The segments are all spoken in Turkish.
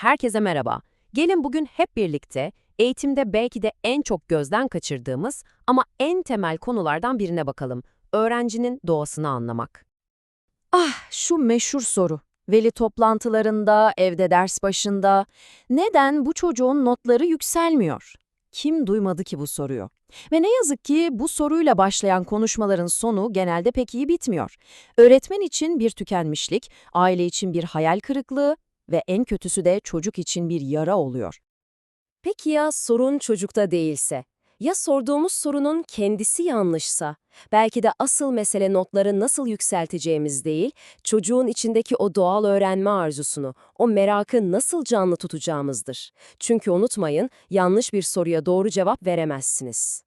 herkese merhaba. Gelin bugün hep birlikte eğitimde belki de en çok gözden kaçırdığımız ama en temel konulardan birine bakalım. Öğrencinin doğasını anlamak. Ah, şu meşhur soru. Veli toplantılarında, evde ders başında. Neden bu çocuğun notları yükselmiyor? Kim duymadı ki bu soruyu? Ve ne yazık ki bu soruyla başlayan konuşmaların sonu genelde pek iyi bitmiyor. Öğretmen için bir tükenmişlik, aile için bir hayal kırıklığı ve en kötüsü de çocuk için bir yara oluyor. Peki ya sorun çocukta değilse? Ya sorduğumuz sorunun kendisi yanlışsa? Belki de asıl mesele notları nasıl yükselteceğimiz değil, çocuğun içindeki o doğal öğrenme arzusunu, o merakı nasıl canlı tutacağımızdır. Çünkü unutmayın, yanlış bir soruya doğru cevap veremezsiniz.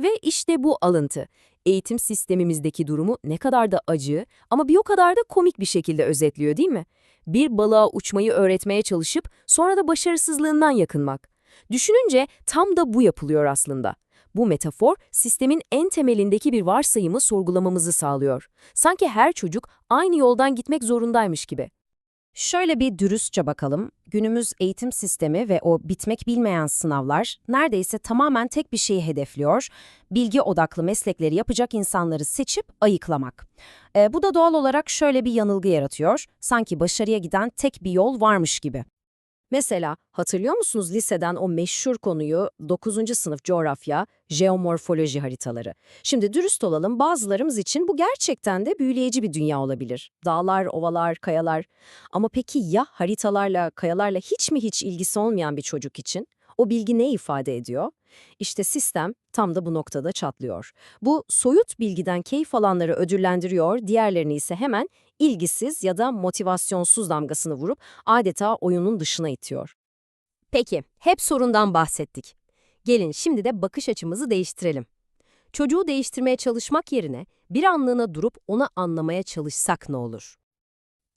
Ve işte bu alıntı, eğitim sistemimizdeki durumu ne kadar da acı ama bir o kadar da komik bir şekilde özetliyor değil mi? Bir balığa uçmayı öğretmeye çalışıp sonra da başarısızlığından yakınmak. Düşününce tam da bu yapılıyor aslında. Bu metafor sistemin en temelindeki bir varsayımı sorgulamamızı sağlıyor. Sanki her çocuk aynı yoldan gitmek zorundaymış gibi. Şöyle bir dürüstçe bakalım. Günümüz eğitim sistemi ve o bitmek bilmeyen sınavlar neredeyse tamamen tek bir şeyi hedefliyor. Bilgi odaklı meslekleri yapacak insanları seçip ayıklamak. E, bu da doğal olarak şöyle bir yanılgı yaratıyor. Sanki başarıya giden tek bir yol varmış gibi. Mesela hatırlıyor musunuz liseden o meşhur konuyu 9. sınıf coğrafya, jeomorfoloji haritaları. Şimdi dürüst olalım bazılarımız için bu gerçekten de büyüleyici bir dünya olabilir. Dağlar, ovalar, kayalar. Ama peki ya haritalarla, kayalarla hiç mi hiç ilgisi olmayan bir çocuk için? O bilgi ne ifade ediyor? İşte sistem tam da bu noktada çatlıyor. Bu soyut bilgiden keyif alanları ödüllendiriyor, diğerlerini ise hemen ilgisiz ya da motivasyonsuz damgasını vurup adeta oyunun dışına itiyor. Peki, hep sorundan bahsettik. Gelin şimdi de bakış açımızı değiştirelim. Çocuğu değiştirmeye çalışmak yerine bir anlığına durup onu anlamaya çalışsak ne olur?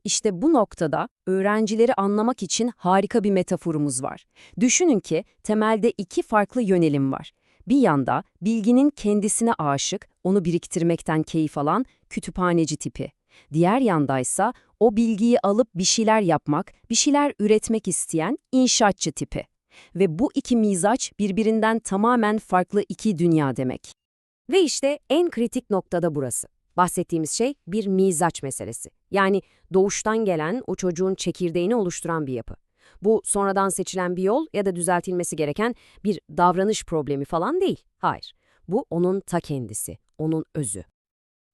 İşte bu noktada öğrencileri anlamak için harika bir metaforumuz var. Düşünün ki temelde iki farklı yönelim var. Bir yanda bilginin kendisine aşık, onu biriktirmekten keyif alan kütüphaneci tipi. Diğer yandaysa o bilgiyi alıp bir şeyler yapmak, bir şeyler üretmek isteyen inşaatçı tipi. Ve bu iki mizaç birbirinden tamamen farklı iki dünya demek. Ve işte en kritik noktada burası. Bahsettiğimiz şey bir mizaç meselesi. Yani doğuştan gelen o çocuğun çekirdeğini oluşturan bir yapı. Bu sonradan seçilen bir yol ya da düzeltilmesi gereken bir davranış problemi falan değil. Hayır. Bu onun ta kendisi, onun özü.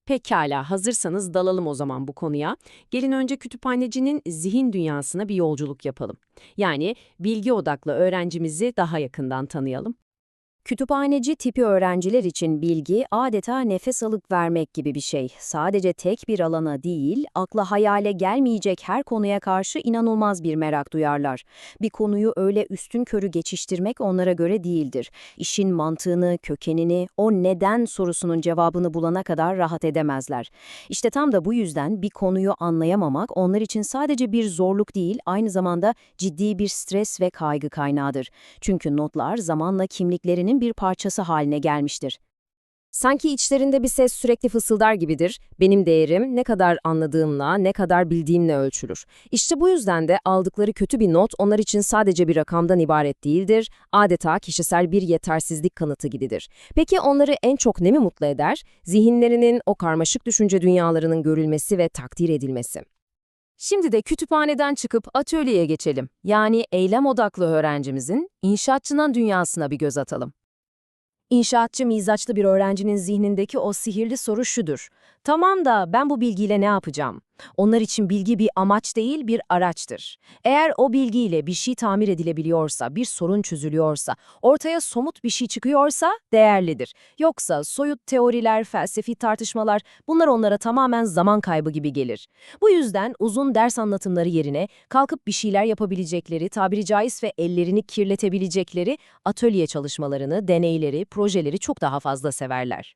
Pekala, hazırsanız dalalım o zaman bu konuya. Gelin önce kütüphanecinin zihin dünyasına bir yolculuk yapalım. Yani bilgi odaklı öğrencimizi daha yakından tanıyalım. Kütüphaneci tipi öğrenciler için bilgi adeta nefes alıp vermek gibi bir şey. Sadece tek bir alana değil, akla hayale gelmeyecek her konuya karşı inanılmaz bir merak duyarlar. Bir konuyu öyle üstün körü geçiştirmek onlara göre değildir. İşin mantığını, kökenini, o neden sorusunun cevabını bulana kadar rahat edemezler. İşte tam da bu yüzden bir konuyu anlayamamak onlar için sadece bir zorluk değil, aynı zamanda ciddi bir stres ve kaygı kaynağıdır. Çünkü notlar zamanla kimliklerinin bir parçası haline gelmiştir. Sanki içlerinde bir ses sürekli fısıldar gibidir. Benim değerim ne kadar anladığımla, ne kadar bildiğimle ölçülür. İşte bu yüzden de aldıkları kötü bir not onlar için sadece bir rakamdan ibaret değildir. Adeta kişisel bir yetersizlik kanıtı gibidir. Peki onları en çok ne mi mutlu eder? Zihinlerinin o karmaşık düşünce dünyalarının görülmesi ve takdir edilmesi. Şimdi de kütüphaneden çıkıp atölyeye geçelim. Yani eylem odaklı öğrencimizin inşaatçının dünyasına bir göz atalım. İnşaatçı mizaçlı bir öğrencinin zihnindeki o sihirli soru şudur. Tamam da ben bu bilgiyle ne yapacağım? Onlar için bilgi bir amaç değil bir araçtır. Eğer o bilgiyle bir şey tamir edilebiliyorsa, bir sorun çözülüyorsa, ortaya somut bir şey çıkıyorsa değerlidir. Yoksa soyut teoriler, felsefi tartışmalar bunlar onlara tamamen zaman kaybı gibi gelir. Bu yüzden uzun ders anlatımları yerine kalkıp bir şeyler yapabilecekleri, tabiri caiz ve ellerini kirletebilecekleri atölye çalışmalarını, deneyleri, projeleri çok daha fazla severler.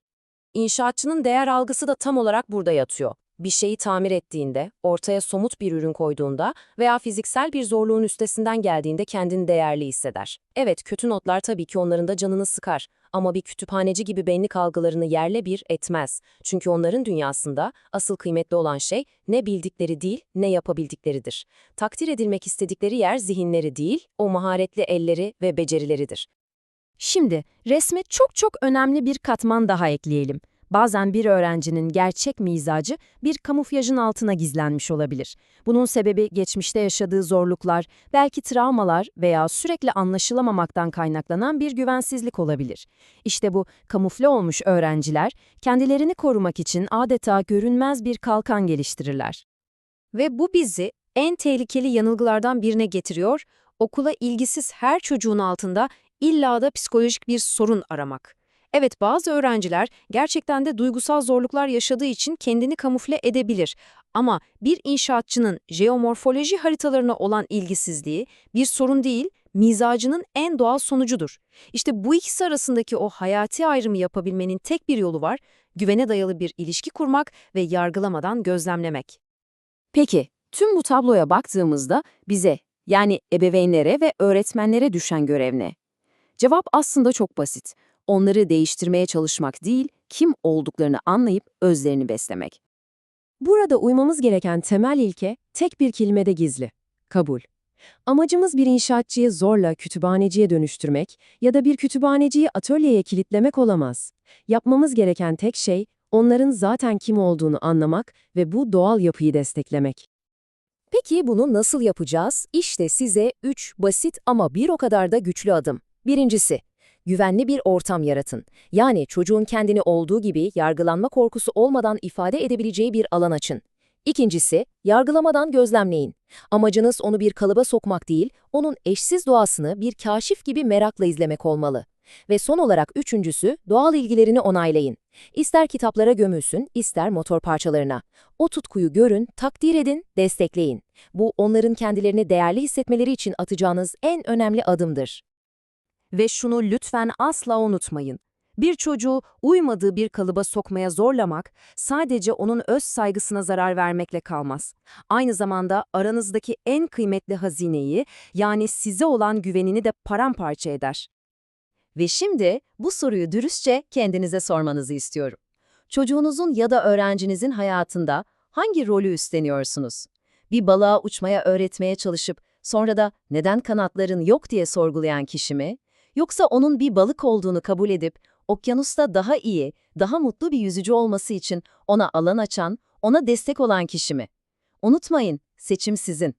İnşaatçının değer algısı da tam olarak burada yatıyor. Bir şeyi tamir ettiğinde, ortaya somut bir ürün koyduğunda veya fiziksel bir zorluğun üstesinden geldiğinde kendini değerli hisseder. Evet, kötü notlar tabii ki onların da canını sıkar ama bir kütüphaneci gibi benlik algılarını yerle bir etmez. Çünkü onların dünyasında asıl kıymetli olan şey ne bildikleri değil, ne yapabildikleridir. Takdir edilmek istedikleri yer zihinleri değil, o maharetli elleri ve becerileridir. Şimdi resme çok çok önemli bir katman daha ekleyelim. Bazen bir öğrencinin gerçek mizacı bir kamuflajın altına gizlenmiş olabilir. Bunun sebebi geçmişte yaşadığı zorluklar, belki travmalar veya sürekli anlaşılamamaktan kaynaklanan bir güvensizlik olabilir. İşte bu kamufle olmuş öğrenciler kendilerini korumak için adeta görünmez bir kalkan geliştirirler. Ve bu bizi en tehlikeli yanılgılardan birine getiriyor, okula ilgisiz her çocuğun altında illa da psikolojik bir sorun aramak. Evet bazı öğrenciler gerçekten de duygusal zorluklar yaşadığı için kendini kamufle edebilir. Ama bir inşaatçının jeomorfoloji haritalarına olan ilgisizliği bir sorun değil, mizacının en doğal sonucudur. İşte bu ikisi arasındaki o hayati ayrımı yapabilmenin tek bir yolu var, güvene dayalı bir ilişki kurmak ve yargılamadan gözlemlemek. Peki, tüm bu tabloya baktığımızda bize, yani ebeveynlere ve öğretmenlere düşen görev ne? Cevap aslında çok basit. Onları değiştirmeye çalışmak değil, kim olduklarını anlayıp özlerini beslemek. Burada uymamız gereken temel ilke tek bir kelimede gizli. Kabul. Amacımız bir inşaatçıyı zorla kütüphaneciye dönüştürmek ya da bir kütüphaneciyi atölyeye kilitlemek olamaz. Yapmamız gereken tek şey onların zaten kim olduğunu anlamak ve bu doğal yapıyı desteklemek. Peki bunu nasıl yapacağız? İşte size 3 basit ama bir o kadar da güçlü adım. Birincisi, güvenli bir ortam yaratın. Yani çocuğun kendini olduğu gibi yargılanma korkusu olmadan ifade edebileceği bir alan açın. İkincisi, yargılamadan gözlemleyin. Amacınız onu bir kalıba sokmak değil, onun eşsiz doğasını bir kaşif gibi merakla izlemek olmalı. Ve son olarak üçüncüsü, doğal ilgilerini onaylayın. İster kitaplara gömülsün, ister motor parçalarına. O tutkuyu görün, takdir edin, destekleyin. Bu onların kendilerini değerli hissetmeleri için atacağınız en önemli adımdır. Ve şunu lütfen asla unutmayın. Bir çocuğu uymadığı bir kalıba sokmaya zorlamak sadece onun öz saygısına zarar vermekle kalmaz. Aynı zamanda aranızdaki en kıymetli hazineyi yani size olan güvenini de paramparça eder. Ve şimdi bu soruyu dürüstçe kendinize sormanızı istiyorum. Çocuğunuzun ya da öğrencinizin hayatında hangi rolü üstleniyorsunuz? Bir balığa uçmaya öğretmeye çalışıp sonra da neden kanatların yok diye sorgulayan kişi mi? Yoksa onun bir balık olduğunu kabul edip okyanusta daha iyi, daha mutlu bir yüzücü olması için ona alan açan, ona destek olan kişi mi? Unutmayın, seçim sizin.